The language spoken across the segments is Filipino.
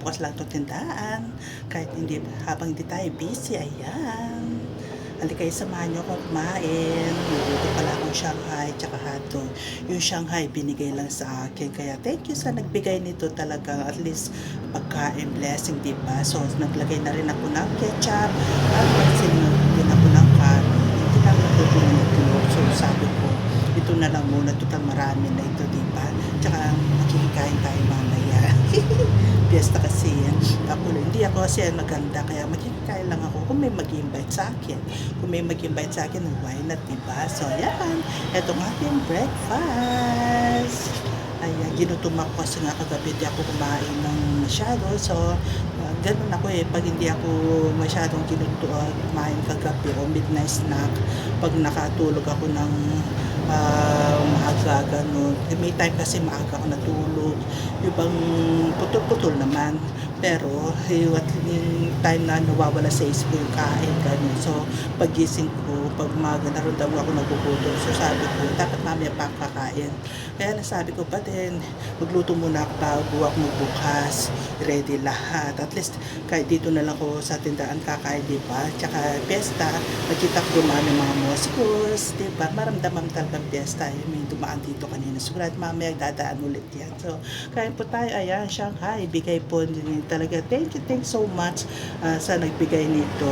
nakabukas lang itong tindahan. Kahit hindi, habang hindi tayo busy, ayan. Halika kayo, samahan niyo akong kumain. Niluluto pala akong Shanghai tsaka hotdog. Yung Shanghai binigay lang sa akin. Kaya thank you sa nagbigay nito talaga. At least pagkain blessing, di ba? So naglagay na rin ako ng ketchup. At magsinunod din ako ng kanin. Hindi lang na nagtulog. So sabi ko, ito na lang muna. Total marami na ito, di ba? Tsaka makikikain tayo mamaya. Fiesta kasi yan. Ako, hindi ako kasi maganda. Kaya makikikain lang ako kung may mag-invite sa akin. Kung may mag-invite sa akin, why not, diba? So, yan. Ito ang ating breakfast. Ayan, ginutom ako kasi nga kagabi di ako kumain ng masyado. So, uh, ganun ako eh. Pag hindi ako masyadong ginuto, uh, kumain kagabi o midnight snack, pag nakatulog ako ng uh, maaga, ganun. May time kasi maaga ako natulog. Yung bang putol-putol naman. Pero, yung, at yung time na nawawala sa isip ko yung kain, ganun. So, pagising ko, pag umaga, naramdaman ako nagugutom. So, sabi ko, dapat mamaya pa kakain. Kaya nasabi ko pa din, magluto muna ako bago ako magbukas. Ready lahat. At least, kahit dito na lang ako sa tindahan kakain, di ba? Tsaka, pesta, nakita ko yung mga mosikos, di ba? Maramdaman talagang pesta. May dumaan dito kanina. Sigurado mamaya dadaan ulit yan. So, kain po tayo. Ayan, Shanghai. Bigay po din talaga. Thank you, thanks so much ah, sa nagbigay nito.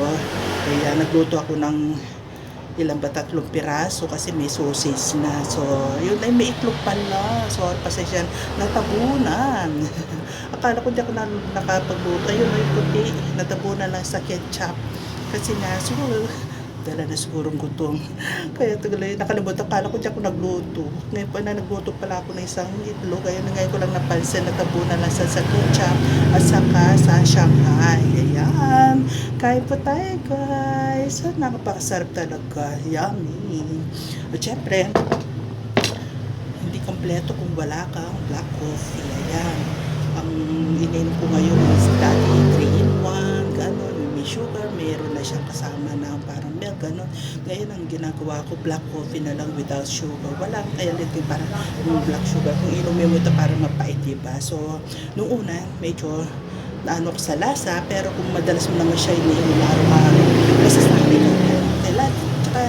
Kaya nagluto ako ng ilang ba tatlong piraso kasi may sauces na. So, yun ay may itlog pala. So, pasensya, natabunan. Akala ko di ako na, nakapagluto. Ayun, may puti. Natabunan lang sa ketchup. Kasi nga, siguro, dala na sigurong gutom. Kaya tuloy, nakalimutan, akala ko di ako nagluto. Ngayon pa na nagluto pala ako ng isang itlog. Kaya ngayon ko lang napansin, natabunan lang sa, sa ketchup at saka sa Shanghai. Ayan. Kain po tayo, guys. Ah, Nakapakasarap talaga. Yummy. At syempre, hindi kompleto kung wala kang black coffee. Ayan. Ang ininom ko ngayon is dati 3 in 1, gano'n. Sugar, meron na siyang kasama na parang milk, gano'n. Ngayon ang ginagawa ko, black coffee na lang without sugar. Walang kaya din parang yung black sugar. Kung inumin mo ito parang mapait, diba? So, nung una, medyo naano ko sa lasa, pero kung madalas mo naman siya iniinom araw-araw, masasanay ka na. Kailan, tsaka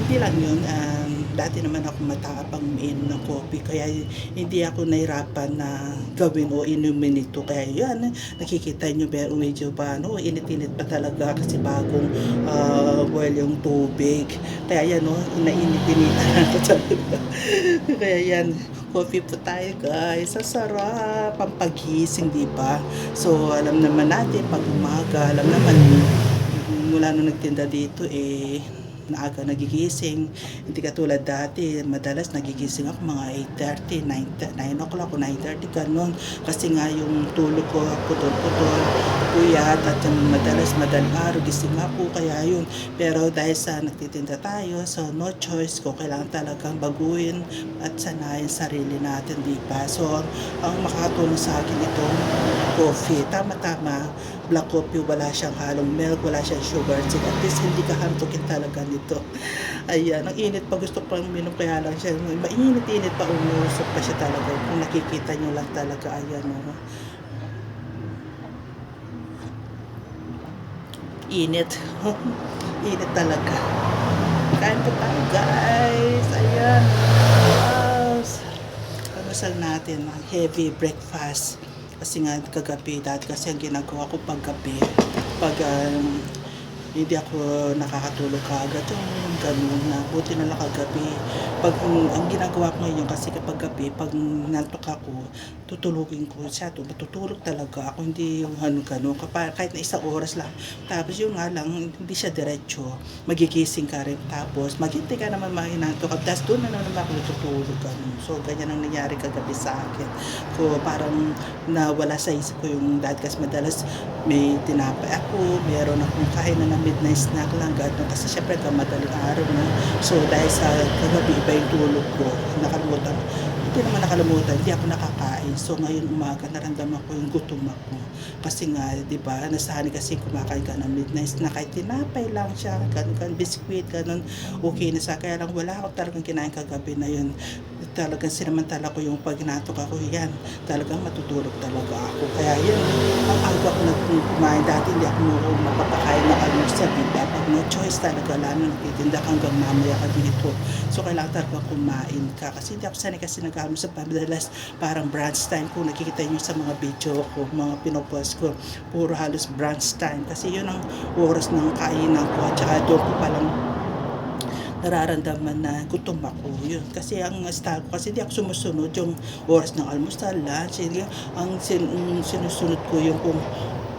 hindi lang yun, um, dati naman ako matapang umiinom ng coffee, kaya hindi ako nahirapan na gawin o inumin ito. Kaya yan, nakikita nyo, pero medyo pa, no, init-init pa talaga kasi bagong uh, boil yung tubig. Kaya yan, no, ako talaga. kaya yan, coffee po tayo guys. Sa sarap, pampagising, di ba? So, alam naman natin, pag umaga, alam naman, mula nung nagtinda dito, eh, naaga nagigising. Hindi katulad dati, madalas nagigising ako mga 8.30, 9, 9 o'clock o 9.30, ganun. Kasi nga yung tulog ko, putol-putol, puyat, at yung madalas madaling araw, gising ako, kaya yun. Pero dahil sa nagtitinda tayo, so no choice ko, kailangan talagang baguhin at sanayin sarili natin, di ba? So, ang makakatulong sa akin itong coffee, tama-tama, black coffee, wala siyang halong milk, wala siyang sugar, so at least hindi ka hantukin talaga nito. Ayan, ang init pa, gusto pang uminom, kaya lang siya, mainit-init pa, umusok pa siya talaga. Kung nakikita nyo lang talaga, ayan, oh. Init. init talaga. Kain po tayo, guys. Ayan. Wow. Pamasal natin, ang heavy breakfast. Kasi nga kagabi, dati kasi ang ginagawa ko paggabi, pag um, hindi ako nakakatulog kaagad. Yung ganun na buti na lang kagabi. Pag ang, ang ginagawa ko ngayon kasi kapag gabi pag nantok ako tutulugin ko siya. To matutulog talaga. Ako hindi yung ano ganun. Kahit na isang oras lang. Tapos yun nga lang hindi siya diretso. Magigising ka rin. Tapos maghintay ka naman mahinantok tapos doon na naman ako natutulog ganun. So ganyan ang nangyari kagabi sa akin. Ko parang nawala sa isip ko yung dati kasi madalas may tinapay ako meron akong kain na na midnight snack lang gano'n kasi syempre madaling araw na. So dahil sa kagabi iba yung tulog ko. Nakalimutan. Hindi naman nakalimutan. Hindi ako nakakain kumakain. So ngayon umaga naramdaman ko yung gutom ako. Kasi nga, di ba, nasanay kasi kumakain ka ng midnight na kahit tinapay lang siya, ganun, ganun, biskuit, ganun, okay na sa Kaya lang wala ako talagang kinain kagabi na yun. Talagang sinamantala ko yung pag natok ako, yan, talagang matutulog talaga ako. Kaya yun, ang aga ko nagkumain. Dati hindi ako mapapakain ng almusal, di ba? Pag no choice talaga, lalo nagtitinda hanggang mamaya ka dito. So, kailangan talaga kumain ka. Kasi hindi ako sanay kasi nag-almusal. Madalas parang brunch time kung nakikita nyo sa mga video ko, mga pinopost ko, puro halos brunch time. Kasi yun ang oras ng kainan ko. At saka doon ko palang nararamdaman na gutom ako. Yun. Kasi ang style ko, kasi di ako sumusunod yung oras ng almusal, lunch. Ang sin, sinusunod ko yung kung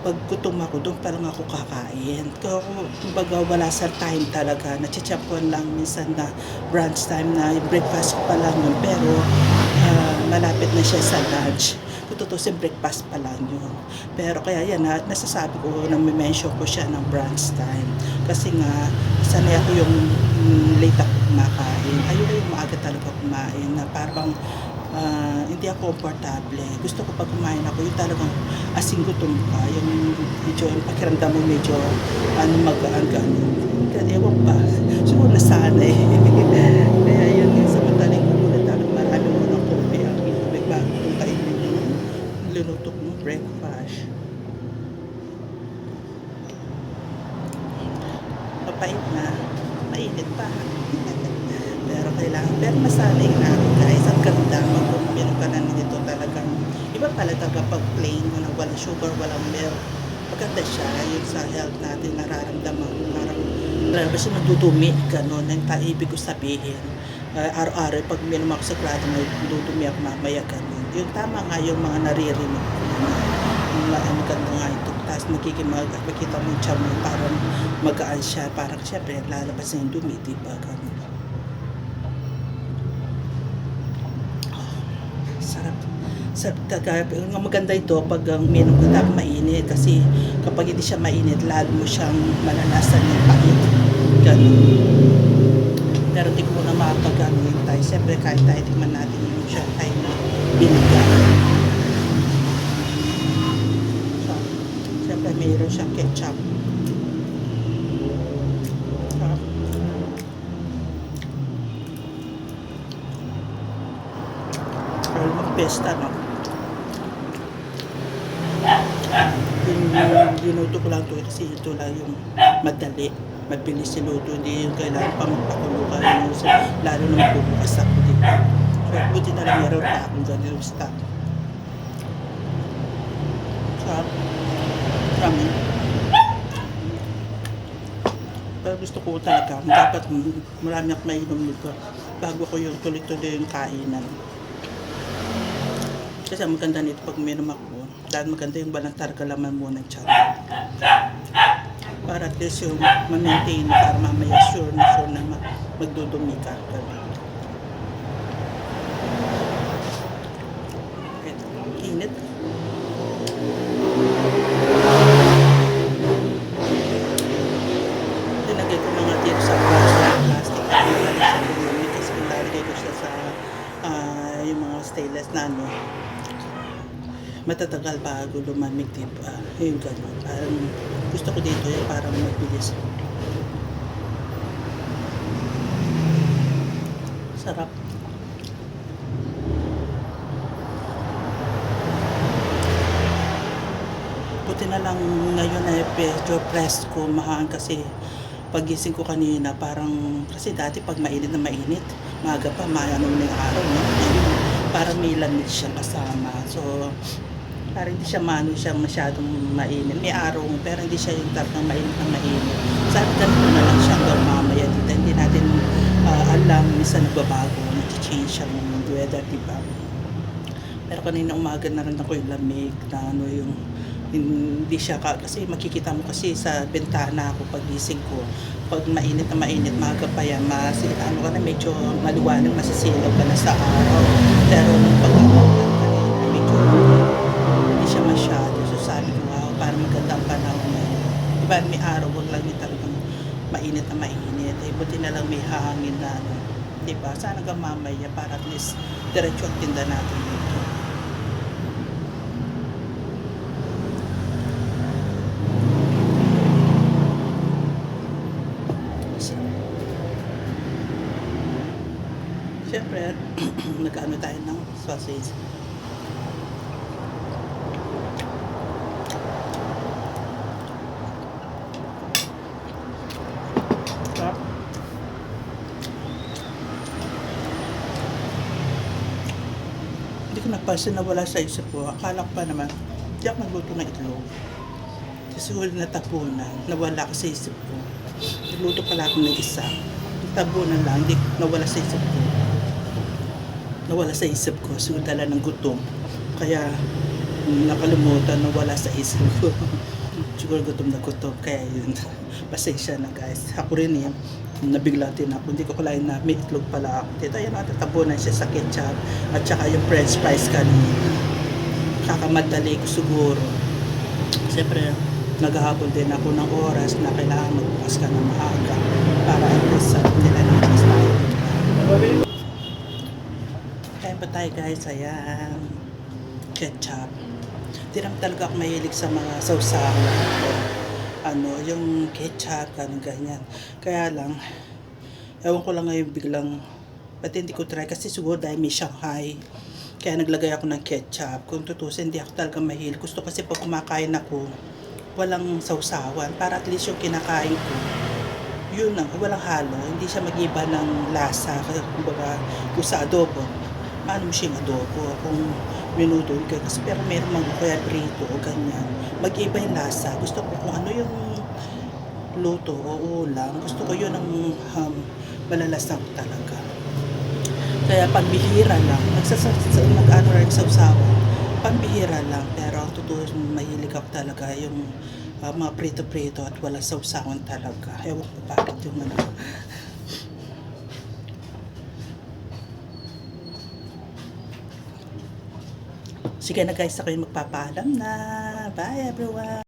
pag gutom ako, doon pa lang ako kakain. Kaya ako, kumbaga, wala sa time talaga. Nachichapuan lang minsan na brunch time na breakfast pa lang yun. Pero, malapit na siya sa lunch. Kung tutusin, breakfast pa lang yun. Pero kaya yan, na, nasasabi ko, na mention ko siya ng brunch time. Kasi nga, sanay ako yung mm, late ako kumakain. Ayoko yung maaga talaga kumain na parang ah, hindi ako komportable. Gusto ko pag kumain ako, yung talagang asing gutom ka, yung medyo, yung pakiramdam mo medyo ano. Kaya ewan pa, siguro nasanay. Kaya yun, yung sa madaling ko muna talagang marami mo ng kopi ang inumin bago kong kainin yung linuto kong breakfast. Mapait na, mainit pa. pero kailangan, pero masanay na ako guys. Ang ganda meron ka na nito talagang, iba pala talaga pag plain mo na walang sugar, walang milk. Maganda siya, yun sa health natin, nararamdaman parang, parang siya nadudumi, gano'n, ang ibig ko sabihin. Uh, araw-araw, pag minom ako sa grado, nadudumi ako mamaya, gano'n. Yung tama nga yung mga naririnig ko na, ang maganda nga ito. Tapos magiging mag, makita mo yung tiyan mo, parang magaan siya, parang syempre, lalabas na yung dumi, di ba, gano'n. sarap. Sarap kagaya ang maganda ito pag ang uminom ka dapat mainit. Kasi kapag hindi siya mainit lalo mo siyang malanasan yung pait. Ganun pero di ko na mapag-ano tayo siyempre kahit tayo tingnan natin yung siya tayo na binigyan so, siyempre mayroon siyang ketchup mag-pesta, no? Yung ginuto ko lang to eh, kasi ito lang yung madali. Mabilis siluto. Hindi yung kailangan pa magpakulo ka. Ano, so, lalo na magbubukas ako dito. So, buti na lang meron pa akong ganun stock. Sarap. Kami. Pero gusto ko talaga, dapat marami akong mainom nito bago ko yung tuloy-tuloy yung kainan. Kasi ang maganda nito pag uminom ako, dahil maganda yung balantar kalaman mo ng tiyan. Para at least yung ma-maintain, para mamaya sure na sure na ma- magdudumi ka. Ganun. Ito, init. Tinagay ko mga dito sa plastic. Kasi nilalagay ko siya sa ah, yung mga stainless na ano matatagal bago lumamig di ba? Yung gano'n. Parang gusto ko dito yung parang mabilis. Sarap. Buti na lang ngayon ay medyo press ko mahaan kasi pagising ko kanina parang kasi dati pag mainit na mainit maaga pa maano na yung araw no? Parang may lamig siya kasama so parang hindi siya mano siya masyadong mainit. May araw pero hindi siya yung talagang mainit na mainit. Sabi ganito na lang siya hanggang mamaya. Dito hindi natin ah, alam minsan nagbabago nag-change siya ng weather diba pero kanina umaga na rin ako yung lamig na ano yung hindi siya ka, kasi makikita mo kasi sa bintana ako pagising ko pag mainit na mainit maga pa yan mas, ano ka na medyo maliwanag masisilaw ka na sa araw. Pero pag kanina medyo siya masyado. So sabi ko, wow, parang maganda ang panahon na. Diba, may araw, wag lang may talagang mainit na mainit. Eh, buti na lang may hahangin na. Ano. Diba, sana hanggang mamaya para at least diretso ang tinda natin dito. Siyempre, nagkaano tayo ng sausage. Ko napansin na wala sa isip ko. Akala ko pa naman, hindi ako nagluto ng itlog. Kasi huli na tapunan, nawala ko sa isip ko. Nagluto pala ako ng isa. Tabunan lang, hindi nawala sa isip ko. Nawala sa isip ko, so dala ng gutom. Kaya mm, nakalimutan na wala sa isip ko. Siguro gutom na gutom, kaya yun. Pasensya na guys. Ako rin eh, nabigla din ako. Hindi ko kalain na may pala ako. Dito, ayan, natatabunan siya sa ketchup. At saka yung french fries kanina. Kakamadali ko siguro. Siyempre, naghahabol din ako ng oras na kailangan magbukas ka ng maaga para at least sa nila ng mas. Kaya pa tayo guys, ayan. Ketchup. Di naman talaga ako mahilig sa mga sausawan. Ano, yung ketchup, ganun ganyan. Kaya lang, ewan ko lang ngayon biglang, ba't hindi ko try? Kasi siguro dahil may Shanghai. Kaya naglagay ako ng ketchup. Kung tutusin, hindi ako talaga mahilig. Gusto kasi pag kumakain ako, walang sausawan. Para at least yung kinakain ko, yun lang, walang halo. Hindi siya mag-iba ng lasa. Kasi kumbaga, kung sa adobo, paano mo siyang adobo? Kung minuto ka. Kasi pero meron mga kaya prito o ganyan. Mag-iba yung lasa. Gusto ko kung ano yung luto o ulam. Gusto ko yun ang um, malalasang talaga. Kaya pambihira lang. Nagsasas, nag-ano rin sa usawa. Pambihira lang. Pero totoo, mahilig ako talaga yung uh, mga prito-prito at wala sausawan talaga. Ewan ko bakit yung ano. Sige na guys, ako yung magpapaalam na. Bye everyone!